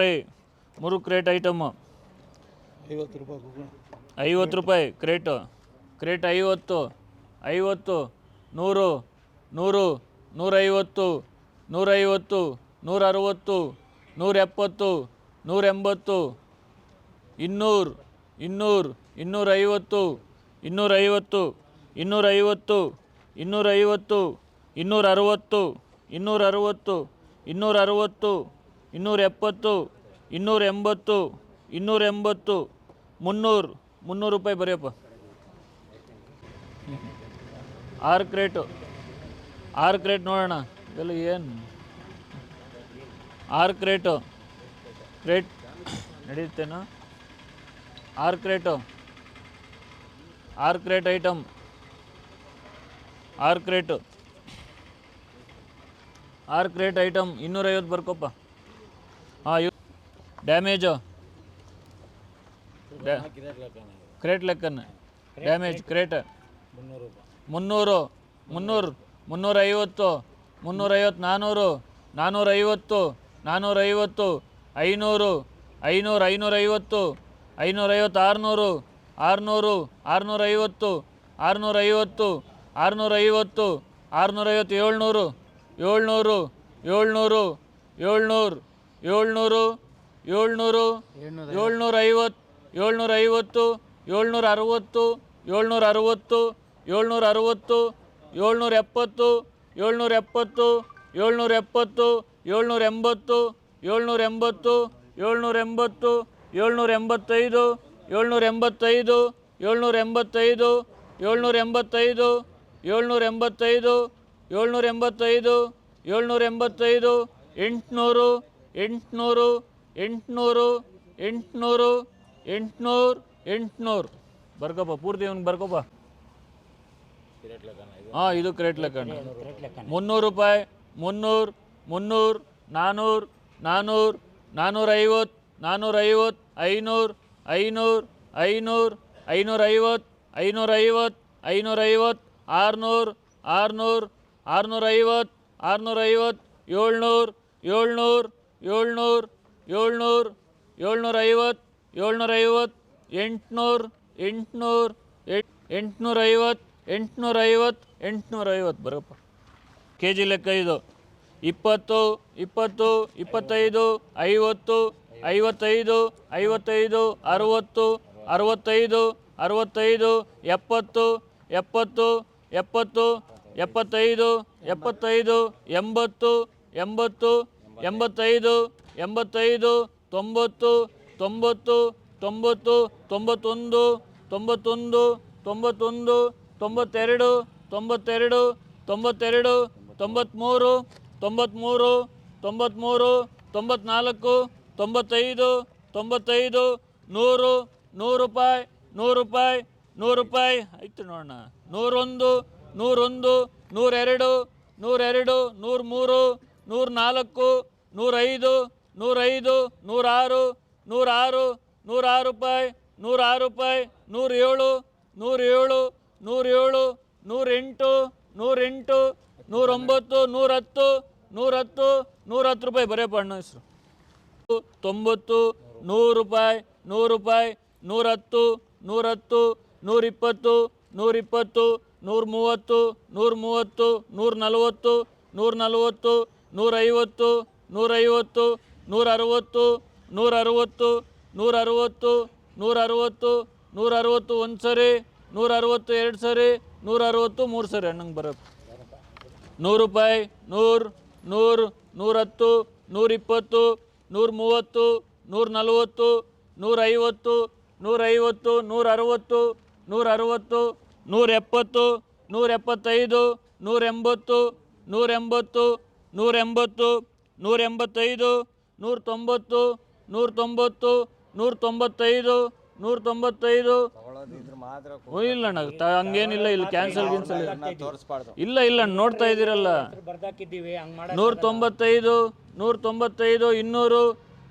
Try ಮೂರು crate item ಐವತ್ತು ರೂಪಾಯಿ ಐವತ್ತು ರೂಪಾಯಿ ಕ್ರೇಟು ಕ್ರೇಟ್ ಐವತ್ತು ಐವತ್ತು ನೂರು ನೂರು ನೂರೈವತ್ತು ನೂರೈವತ್ತು ನೂರ ಅರುವತ್ತು ನೂರ ಎಪ್ಪತ್ತು ನೂರ ಎಂಬತ್ತು ಇನ್ನೂರು ಇನ್ನೂರು ಇನ್ನೂರೈವತ್ತು ಇನ್ನೂರೈವತ್ತು ಇನ್ನೂರೈವತ್ತು ಇನ್ನೂರೈವತ್ತು ಇನ್ನೂರ ಅರುವತ್ತು ಇನ್ನೂರ ಅರುವತ್ತು ಇನ್ನೂರ ಅರುವತ್ತು ಇನ್ನೂರ ಎಪ್ಪತ್ತು ಇನ್ನೂರ ಎಂಬತ್ತು ಇನ್ನೂರ ಎಂಬತ್ತು ಮುನ್ನೂರು ಮುನ್ನೂರು ರೂಪಾಯಿ ಬರೆಯಪ್ಪ. ಆರು ಕ್ರೇಟು, ಆರು ಕ್ರೇಟ್ ನೋಡೋಣ. ಇದೆಲ್ಲ ಏನು? ಆರು ಕ್ರೇಟು, ಕ್ರೇಟ್ ನಡೆಯುತ್ತೇನೋ? ಆರು ಕ್ರೇಟು, ಆರು ಕ್ರೇಟ್ ಐಟಮ್ ಆರು ಕ್ರೇಟು, ಆರು ಕ್ರೇಟ್ ಐಟಮ್ ಇನ್ನೂರೈವತ್ತು ಬರ್ಕೊಪ್ಪ. ಹಾಂ ಇವ್ ಡ್ಯಾಮೇಜು ಡ್ಯಾ ಕ್ರೇಟ್ ಲೆಕ್ಕನ ಡ್ಯಾಮೇಜ್ ಕ್ರೇಟ್ ಮುನ್ನೂರು ಮುನ್ನೂರು ಮುನ್ನೂರೈವತ್ತು ಮುನ್ನೂರೈವತ್ತು ನಾನ್ನೂರು ನಾನ್ನೂರೈವತ್ತು ನಾನ್ನೂರೈವತ್ತು ಐನೂರು ಐನೂರು ಐನೂರೈವತ್ತು ಐನೂರೈವತ್ತು ಆರುನೂರು ಆರುನೂರು ಆರುನೂರೈವತ್ತು ಆರುನೂರೈವತ್ತು ಆರುನೂರೈವತ್ತು ಆರುನೂರೈವತ್ತು ಏಳ್ನೂರು ಏಳ್ನೂರು ಏಳ್ನೂರು ಏಳ್ನೂರು ಏಳ್ನೂರು ಏಳ್ನೂರು ಏಳ್ನೂರ ಐವತ್ತು ಏಳ್ನೂರ ಐವತ್ತು ಏಳ್ನೂರ ಅರವತ್ತು ಏಳ್ನೂರ ಅರವತ್ತು ಏಳ್ನೂರ ಅರವತ್ತು ಏಳ್ನೂರ ಎಪ್ಪತ್ತು ಏಳ್ನೂರ ಎಪ್ಪತ್ತು ಏಳ್ನೂರ ಎಪ್ಪತ್ತು ಏಳ್ನೂರ ಎಂಬತ್ತು ಏಳ್ನೂರ ಎಂಬತ್ತು ಏಳ್ನೂರ ಎಂಬತ್ತು ಏಳ್ನೂರ ಎಂಬತ್ತೈದು ಏಳ್ನೂರ ಎಂಬತ್ತೈದು ಏಳ್ನೂರ ಎಂಬತ್ತೈದು ಏಳ್ನೂರ ಎಂಬತ್ತೈದು ಏಳ್ನೂರ ಎಂಬತ್ತೈದು ಏಳ್ನೂರ ಎಂಬತ್ತೈದು ಏಳ್ನೂರ ಎಂಬತ್ತೈದು ಎಂಟುನೂರು ಎಂಟುನೂರು ಎಂಟುನೂರು ಎಂಟುನೂರು ಎಂಟುನೂರು ಎಂಟುನೂರು. ಬರ್ಕೊಪ್ಪ ಪೂರ್ತಿ ಅವ್ನಿಗೆ ಬರ್ಕೊಪ್ಪ ಹಾಂ, ಇದು ಕ್ರೇಟ್ ಲೆಕ್ಕ. ಮುನ್ನೂರು ರೂಪಾಯಿ, ಮುನ್ನೂರು ಮುನ್ನೂರು ನಾನ್ನೂರು ನಾನ್ನೂರು ನಾನ್ನೂರೈವತ್ತು ನಾನ್ನೂರೈವತ್ತು ಐನೂರು ಐನೂರು ಐನೂರು, ಐನೂರೈವತ್ತು ಐನೂರೈವತ್ತು ಐನೂರೈವತ್ತು, ಆರುನೂರು ಆರುನೂರು, ಆರುನೂರೈವತ್ತು ಆರುನೂರೈವತ್ತು, ಏಳ್ನೂರು ಏಳ್ನೂರು ಏಳ್ನೂರು ಏಳ್ನೂರು ಏಳ್ನೂರೈವತ್ತು ಏಳ್ನೂರೈವತ್ತು ಎಂಟುನೂರು ಎಂಟುನೂರು ಎಂಟುನೂರೈವತ್ತು ಎಂಟುನೂರೈವತ್ತು ಎಂಟುನೂರೈವತ್ತು ಬರಪ್ಪ. ಕೆ ಜಿ ಲೆಕ್ಕ ಇದು. ಇಪ್ಪತ್ತು ಇಪ್ಪತ್ತು, ಇಪ್ಪತ್ತೈದು, ಐವತ್ತು, ಐವತ್ತೈದು ಐವತ್ತೈದು, ಅರುವತ್ತು, ಅರವತ್ತೈದು ಅರವತ್ತೈದು, ಎಪ್ಪತ್ತು ಎಪ್ಪತ್ತು ಎಪ್ಪತ್ತು, ಎಪ್ಪತ್ತೈದು ಎಪ್ಪತ್ತೈದು, ಎಂಬತ್ತು ಎಂಬತ್ತು ಎಂಬತ್ತೈದು ಎಂಬತ್ತೈದು, ತೊಂಬತ್ತು ತೊಂಬತ್ತು ತೊಂಬತ್ತು, ತೊಂಬತ್ತೊಂದು ತೊಂಬತ್ತೊಂದು ತೊಂಬತ್ತೊಂದು, ತೊಂಬತ್ತೆರಡು ತೊಂಬತ್ತೆರಡು ತೊಂಬತ್ತೆರಡು, ತೊಂಬತ್ತ್ಮೂರು ತೊಂಬತ್ತ್ಮೂರು ತೊಂಬತ್ತ್ಮೂರು ತೊಂಬತ್ನಾಲ್ಕು ತೊಂಬತ್ತೈದು ತೊಂಬತ್ತೈದು, ನೂರು ನೂರು ರೂಪಾಯಿ ನೂರು ರೂಪಾಯಿ ನೂರು ರೂಪಾಯಿ. ಆಯ್ತು ನೋಡೋಣ. ನೂರೊಂದು ನೂರೊಂದು, ನೂರೆರಡು ನೂರೆರಡು ನೂರು ಮೂರು ನೂರ ನಾಲ್ಕು ನೂರೈದು ನೂರೈದು, ನೂರಾರು ನೂರಾರು ನೂರಾರು ರೂಪಾಯಿ ನೂರಾರು ರೂಪಾಯಿ ನೂರೇಳು ನೂರೇಳು ನೂರೇಳು ನೂರೆಂಟು ನೂರೆಂಟು, ನೂರೊಂಬತ್ತು, ನೂರತ್ತು ನೂರತ್ತು ನೂರತ್ತು ರೂಪಾಯಿ ಬರೆಯಪ್ಪ ಅಣ್ಣ ಹೆಸರು. ತೊಂಬತ್ತು, ನೂರು ರೂಪಾಯಿ ನೂರು ರೂಪಾಯಿ, ನೂರತ್ತು ನೂರತ್ತು, ನೂರಿಪ್ಪತ್ತು ನೂರಿಪ್ಪತ್ತು ನೂರ ಮೂವತ್ತು ನೂರ ಮೂವತ್ತು ನೂರ ನಲವತ್ತು ನೂರ ನಲವತ್ತು ನೂರೈವತ್ತು ನೂರೈವತ್ತು, ನೂರರವತ್ತು ನೂರ ಅರುವತ್ತು ನೂರ ಅರುವತ್ತು ನೂರ ಅರುವತ್ತು ಒಂದು ಸರಿ ನೂರ ಅರುವತ್ತು ಎರಡು ಸರಿ ನೂರ ಅರುವತ್ತು ಮೂರು ಸರಿ ಅಣ್ಣಂಗೆ ಬರೋದು ನೂರು ರೂಪಾಯಿ, ನೂರು ನೂರು, ನೂರತ್ತು, ನೂರಿಪ್ಪತ್ತು ನೂರ ಮೂವತ್ತು ನೂರ ನಲವತ್ತು ನೂರೈವತ್ತು ನೂರೈವತ್ತು ನೂರ ಅರುವತ್ತು ನೂರ ಅರುವತ್ತು ನೂರ ಎಪ್ಪತ್ತು ನೂರ ಎಪ್ಪತ್ತೈದು ನೂರ ಎಂಬತ್ತು ನೂರ ಎಂಬತ್ತು ನೂರ ಎಂಬತ್ತು ನೂರ ಎಂಬತ್ತೈದು ನೂರ ತೊಂಬತ್ತು ನೂರ ತೊಂಬತ್ತು ನೂರ ತೊಂಬತ್ತೈದು ನೂರ ತೊಂಬತ್ತೈದು ಇಲ್ಲ ಹಂಗೇನಿಲ್ಲ, ಇಲ್ಲಿ ಕ್ಯಾನ್ಸಲ್ ಗಿನ್ಸಲ್ ಇಲ್ಲ ಇಲ್ಲ ನೋಡ್ತಾ ಇದ್ದೀರಲ್ಲ. ನೂರ ತೊಂಬತ್ತೈದು ನೂರ ತೊಂಬತ್ತೈದು ಇನ್ನೂರು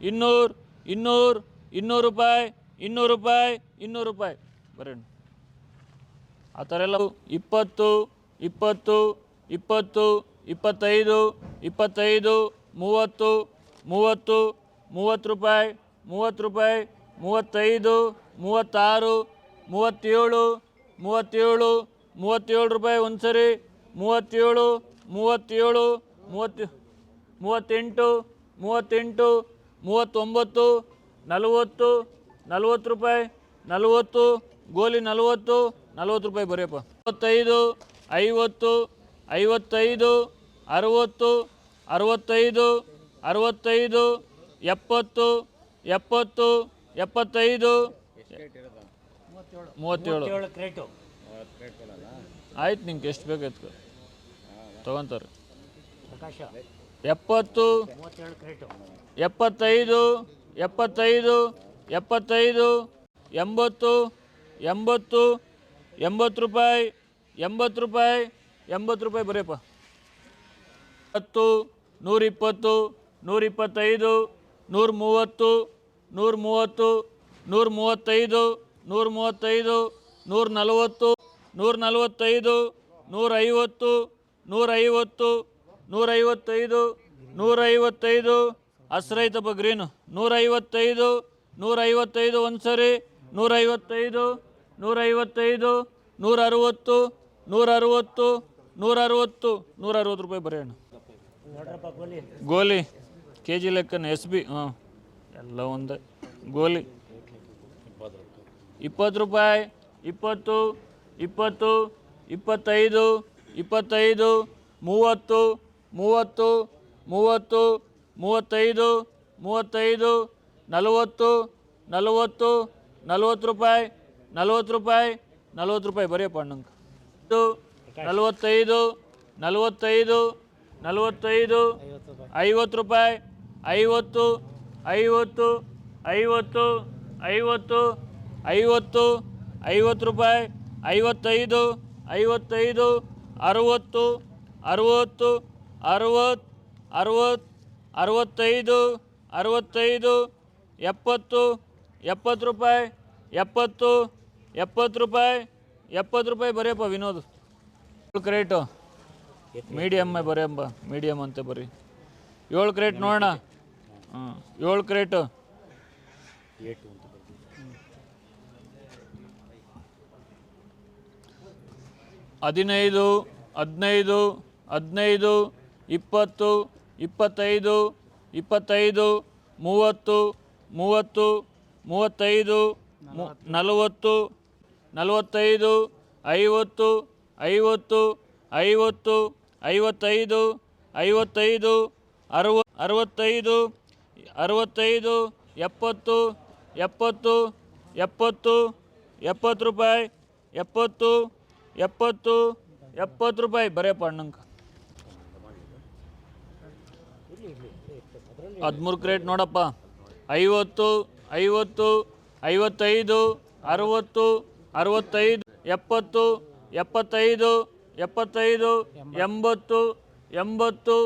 ಇನ್ನೂರು ಇನ್ನೂರು ಇನ್ನೂರು ರೂಪಾಯಿ ಇನ್ನೂರು ರೂಪಾಯಿ ಇನ್ನೂರು ರೂಪಾಯಿ. ಬರೋಣ ಆ ಥರ ಎಲ್ಲ ಇಪ್ಪತ್ತು ಇಪ್ಪತ್ತು ಇಪ್ಪತ್ತು, ಇಪ್ಪತ್ತೈದು ಇಪ್ಪತ್ತೈದು ಮೂವತ್ತು ಮೂವತ್ತು ಮೂವತ್ತು ರೂಪಾಯಿ ಮೂವತ್ತು ರೂಪಾಯಿ, ಮೂವತ್ತೈದು, ಮೂವತ್ತಾರು, ಮೂವತ್ತೇಳು ಮೂವತ್ತೇಳು ಮೂವತ್ತೇಳು ರೂಪಾಯಿ ಒಂದು ಸರಿ ಮೂವತ್ತೇಳು ಮೂವತ್ತೇಳು, ಮೂವತ್ತು, ಮೂವತ್ತೆಂಟು ಮೂವತ್ತೆಂಟು, ಮೂವತ್ತೊಂಬತ್ತು, ನಲವತ್ತು ನಲವತ್ತು ರೂಪಾಯಿ, ನಲವತ್ತು, ಗೋಲಿ ನಲವತ್ತು ನಲವತ್ತು ರೂಪಾಯಿ ಬರೆಯಪ್ಪ. ಮೂವತ್ತೈದು ಐವತ್ತು, ಐವತ್ತೈದು, ಅರುವತ್ತು ಅರವತ್ತೈದು ಅರವತ್ತೈದು ಎಪ್ಪತ್ತು ಎಪ್ಪತ್ತು ಎಪ್ಪತ್ತೈದು. ಮೂವತ್ತೇಳು. ಆಯ್ತು ನಿಮ್ಗೆ ಎಷ್ಟು ಬೇಕು ಎತ್ಕೊ. ತೊಗೊಂತಾರೆ. ಎಪ್ಪತ್ತು ಎಪ್ಪತ್ತೈದು ಎಪ್ಪತ್ತೈದು ಎಪ್ಪತ್ತೈದು ಎಂಬತ್ತು ಎಂಬತ್ತು ಎಂಬತ್ತು ರೂಪಾಯಿ ಎಂಬತ್ತು ರೂಪಾಯಿ ಎಂಬತ್ತು ರೂಪಾಯಿ ಬರೀಪ್ಪ ಹತ್ತು ನೂರಿಪ್ಪತ್ತು, ನೂರಿಪ್ಪತ್ತೈದು ನೂರ ಮೂವತ್ತು ನೂರ ಮೂವತ್ತು ನೂರ ಮೂವತ್ತೈದು ನೂರ ಮೂವತ್ತೈದು ನೂರ ನಲವತ್ತು ನೂರ ನಲವತ್ತೈದು ನೂರೈವತ್ತು ನೂರೈವತ್ತು, ನೂರೈವತ್ತೈದು ನೂರೈವತ್ತೈದು. ಹಸ್ರೈತಪ್ಪ ಗ್ರೀನು ನೂರೈವತ್ತೈದು ನೂರೈವತ್ತೈದು ಒಂದು ಸರಿ ನೂರೈವತ್ತೈದು ನೂರೈವತ್ತೈದು ನೂರ ಅರುವತ್ತು ನೂರ ಅರುವತ್ತು ನೂರ ಅರುವತ್ತು ನೂರ ಅರುವತ್ತು ರೂಪಾಯಿ ಬರೆಯೋಣ. ಗೋಲಿ ಕೆ ಜಿ ಲೆಕ್ಕನ ಎಸ್ ಬಿ ಹಾಂ ಎಲ್ಲ ಒಂದೇ. ಗೋಲಿ. ಇಪ್ಪತ್ತು ರೂಪಾಯಿ, ಇಪ್ಪತ್ತು ಇಪ್ಪತ್ತು, ಇಪ್ಪತ್ತೈದು ಇಪ್ಪತ್ತೈದು, ಮೂವತ್ತು ಮೂವತ್ತು ಮೂವತ್ತು, ಮೂವತ್ತೈದು ಮೂವತ್ತೈದು, ನಲವತ್ತು ನಲವತ್ತು ನಲವತ್ತು ರೂಪಾಯಿ ನಲವತ್ತು ರೂಪಾಯಿ ನಲವತ್ತು ರೂಪಾಯಿ ಬರೆಯಪ್ಪ ಅಣ್ಣಂಗೆ. ನಲವತ್ತೈದು ನಲವತ್ತೈದು ನಲವತ್ತೈದು, ಐವತ್ತು ರೂಪಾಯಿ, ಐವತ್ತು ಐವತ್ತು ಐವತ್ತು ಐವತ್ತು ಐವತ್ತು ಐವತ್ತು ರೂಪಾಯಿ, ಐವತ್ತೈದು ಐವತ್ತೈದು, ಅರುವತ್ತು ಅರುವತ್ತು ಅರುವತ್ತು ಅರುವತ್ತು ಅರುವತ್ತೈದು ಅರುವತ್ತೈದು, ಎಪ್ಪತ್ತು ಎಪ್ಪತ್ತು ರೂಪಾಯಿ, ಎಪ್ಪತ್ತು ಎಪ್ಪತ್ತು ರೂಪಾಯಿ ಎಪ್ಪತ್ತು ರೂಪಾಯಿ ಬರೆಯಪ್ಪ ವಿನೋದ್. ಕ್ರೇಟು ಮೀಡಿಯಮ್ ಅಂಬ ಮೀಡಿಯಮ್ ಅಂತ ಬರಿ. ಏಳು ಕ್ರೇಟ್ ನೋಡೋಣ. ಹಾಂ ಏಳು ಕ್ರೇಟು. ಹದಿನೈದು ಹದಿನೈದು ಹದಿನೈದು, ಇಪ್ಪತ್ತು, ಇಪ್ಪತ್ತೈದು ಇಪ್ಪತ್ತೈದು, ಮೂವತ್ತು ಮೂವತ್ತು, ಮೂವತ್ತೈದು ನಲವತ್ತು, ನಲವತ್ತೈದು, ಐವತ್ತು ಐವತ್ತು ಐವತ್ತು ಐವತ್ತೈದು ಐವತ್ತೈದು, ಅರವ, ಅರವತ್ತೈದು ಅರವತ್ತೈದು, ಎಪ್ಪತ್ತು ಎಪ್ಪತ್ತು ಎಪ್ಪತ್ತು ಎಪ್ಪತ್ತು ರೂಪಾಯಿ, ಎಪ್ಪತ್ತು ಎಪ್ಪತ್ತು ಎಪ್ಪತ್ತು ರೂಪಾಯಿ. ಬರೆಯಪ್ಪ ಅಣ್ಣಂಗೆ ಹದಿಮೂರು ಕ್ರೇಟ್ ನೋಡಪ್ಪ. ಐವತ್ತು ಐವತ್ತು, ಐವತ್ತೈದು, ಅರವತ್ತು, ಅರವತ್ತೈದು, ಎಪ್ಪತ್ತು, ಎಪ್ಪತ್ತೈದು ಎಪ್ಪತ್ತೈದು ಎಂಬತ್ತು. ಎಂಬತ್ತು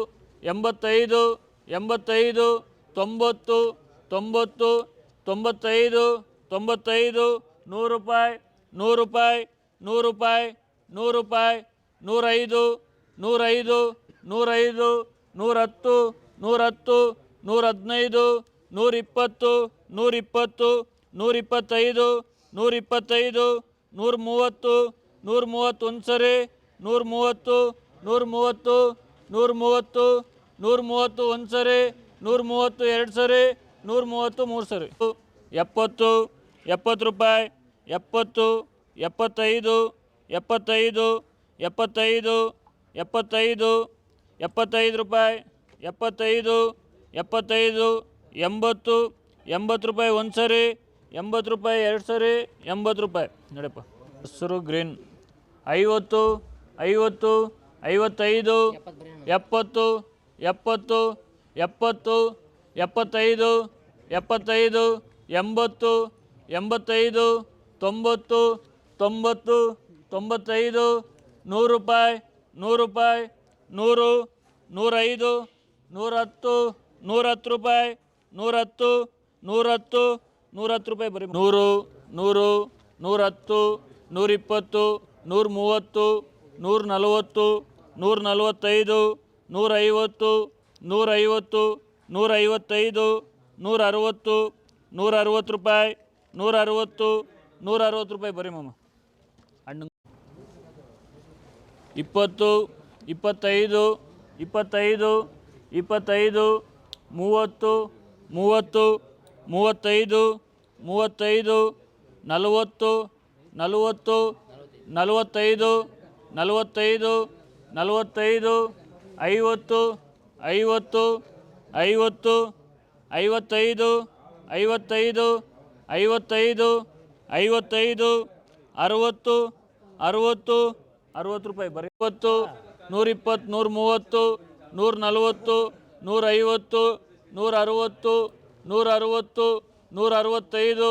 ಎಂಬತ್ತೈದು ಎಂಬತ್ತೈದು ತೊಂಬತ್ತು ತೊಂಬತ್ತು ತೊಂಬತ್ತೈದು ತೊಂಬತ್ತೈದು ನೂರು ರೂಪಾಯಿ ನೂರು ರೂಪಾಯಿ ನೂರು ರೂಪಾಯಿ ನೂರು ರೂಪಾಯಿ ನೂರೈದು ನೂರೈದು ನೂರೈದು ನೂರತ್ತು ನೂರತ್ತು ನೂರ ಹದಿನೈದು ನೂರಿಪ್ಪತ್ತು ನೂರಿಪ್ಪತ್ತು ನೂರಿಪ್ಪತ್ತೈದು ನೂರಿಪ್ಪತ್ತೈದು ನೂರ ಮೂವತ್ತು ನೂರ ಮೂವತ್ತೊಂದು ಸರಿ ನೂರ ಮೂವತ್ತು ನೂರ ಮೂವತ್ತು ನೂರ ಮೂವತ್ತು ನೂರ ಮೂವತ್ತು ಒಂದು ಸರಿ ನೂರ ಮೂವತ್ತು ಎರಡು ಸರಿ ನೂರ ಮೂವತ್ತು ಮೂರು ಸರಿ. ಎಪ್ಪತ್ತು ಎಪ್ಪತ್ತು ರೂಪಾಯಿ, ಎಪ್ಪತ್ತು, ಎಪ್ಪತ್ತೈದು ಎಪ್ಪತ್ತೈದು ಎಪ್ಪತ್ತೈದು ಎಪ್ಪತ್ತೈದು ಎಪ್ಪತ್ತೈದು ರೂಪಾಯಿ, ಎಪ್ಪತ್ತೈದು ಎಪ್ಪತ್ತೈದು, ಎಂಬತ್ತು ಎಂಬತ್ತು ರೂಪಾಯಿ ಒಂದು ಸರಿ, ಎಂಬತ್ತು ರೂಪಾಯಿ ಎರಡು ಸರಿ, ಎಂಬತ್ತು ರೂಪಾಯಿ. ನೋಡಪ್ಪ. ಹಸಿರು, ಗ್ರೀನ್. ಐವತ್ತು ಐವತ್ತು, ಐವತ್ತೈದು, ಎಪ್ಪತ್ತು ಎಪ್ಪತ್ತು ಎಪ್ಪತ್ತು, ಎಪ್ಪತ್ತೈದು ಎಪ್ಪತ್ತೈದು, ಎಂಬತ್ತು, ಎಂಬತ್ತೈದು, ತೊಂಬತ್ತು ತೊಂಬತ್ತು, ತೊಂಬತ್ತೈದು, ನೂರು ರೂಪಾಯಿ ನೂರು ರೂಪಾಯಿ, ನೂರು, ನೂರೈದು, ನೂರತ್ತು ನೂರತ್ತು ರೂಪಾಯಿ, ನೂರತ್ತು ನೂರತ್ತು ನೂರತ್ತು ರೂಪಾಯಿ ಬರೀ ನೂರು ನೂರು, ನೂರತ್ತು, ನೂರಿಪ್ಪತ್ತು ನೂರ ಮೂವತ್ತು ನೂರ ನಲವತ್ತು ನೂರ ನಲವತ್ತೈದು ನೂರೈವತ್ತು ನೂರೈವತ್ತು, ನೂರೈವತ್ತೈದು ನೂರ ಅರವತ್ತು ನೂರ ಅರವತ್ತು ರೂಪಾಯಿ ನೂರ ಅರವತ್ತು ನೂರ ಅರವತ್ತು ರೂಪಾಯಿ ಬರೀ ಮಾಮ. ಹಣ್ಣು ಇಪ್ಪತ್ತು, ಇಪ್ಪತ್ತೈದು ಇಪ್ಪತ್ತೈದು ಇಪ್ಪತ್ತೈದು, ಮೂವತ್ತು ಮೂವತ್ತು, ಮೂವತ್ತೈದು ಮೂವತ್ತೈದು, ನಲವತ್ತು ನಲವತ್ತು, ನಲವತ್ತೈದು ನಲವತ್ತೈದು ನಲವತ್ತೈದು, ಐವತ್ತು ಐವತ್ತು ಐವತ್ತು, ಐವತ್ತೈದು ಐವತ್ತೈದು ಐವತ್ತೈದು ಐವತ್ತೈದು, ಅರುವತ್ತು ಅರುವತ್ತು ಅರುವತ್ತು ರೂಪಾಯಿ ಬರೀ ಇಪ್ಪತ್ತು, ನೂರಿಪ್ಪತ್ತು ನೂರ ಮೂವತ್ತು ನೂರ ನಲವತ್ತು ನೂರ ಐವತ್ತು ನೂರ ಅರುವತ್ತು ನೂರ ಅರುವತ್ತು ನೂರ ಅರುವತ್ತೈದು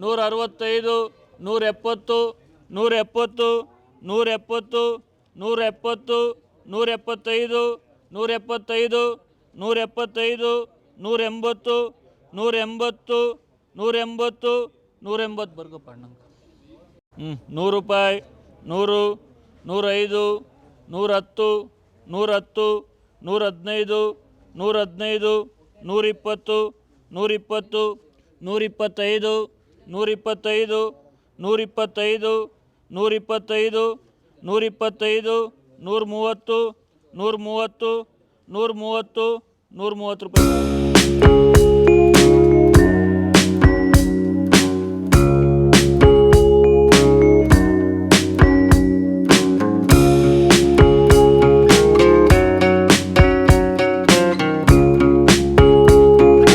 ನೂರ ಅರುವತ್ತೈದು ನೂರ ಎಪ್ಪತ್ತು ನೂರ ಎಪ್ಪತ್ತು ನೂರ ಎಪ್ಪತ್ತು ನೂರ ಎಪ್ಪತ್ತು ನೂರ ಎಪ್ಪತ್ತೈದು ನೂರ ಎಪ್ಪತ್ತೈದು ನೂರ ಎಪ್ಪತ್ತೈದು ನೂರ ಎಂಬತ್ತು ನೂರ ಎಂಬತ್ತು ನೂರ ಎಂಬತ್ತು ನೂರ ಎಂಬತ್ತು ಅಣ್ಣಂಗೆ ಹ್ಞೂ ನೂರು ರೂಪಾಯಿ, ನೂರು, ನೂರೈದು ನೂರ ಹತ್ತು ನೂರ ಹತ್ತು ನೂರ ಹದಿನೈದು ನೂರ ಹದಿನೈದು ನೂರಿಪ್ಪತ್ತು ನೂರಿಪ್ಪತ್ತು, ನೂರಿಪ್ಪತ್ತೈದು ನೂರಿಪ್ಪತ್ತೈದು ನೂರಿಪ್ಪತ್ತೈದು ನೂರಿಪ್ಪತ್ತೈದು ನೂರಿಪ್ಪತ್ತೈದು ನೂರ ಮೂವತ್ತು ನೂರ ಮೂವತ್ತು ನೂರ ಮೂವತ್ತು ನೂರ ಮೂವತ್ತು ರೂಪಾಯಿ.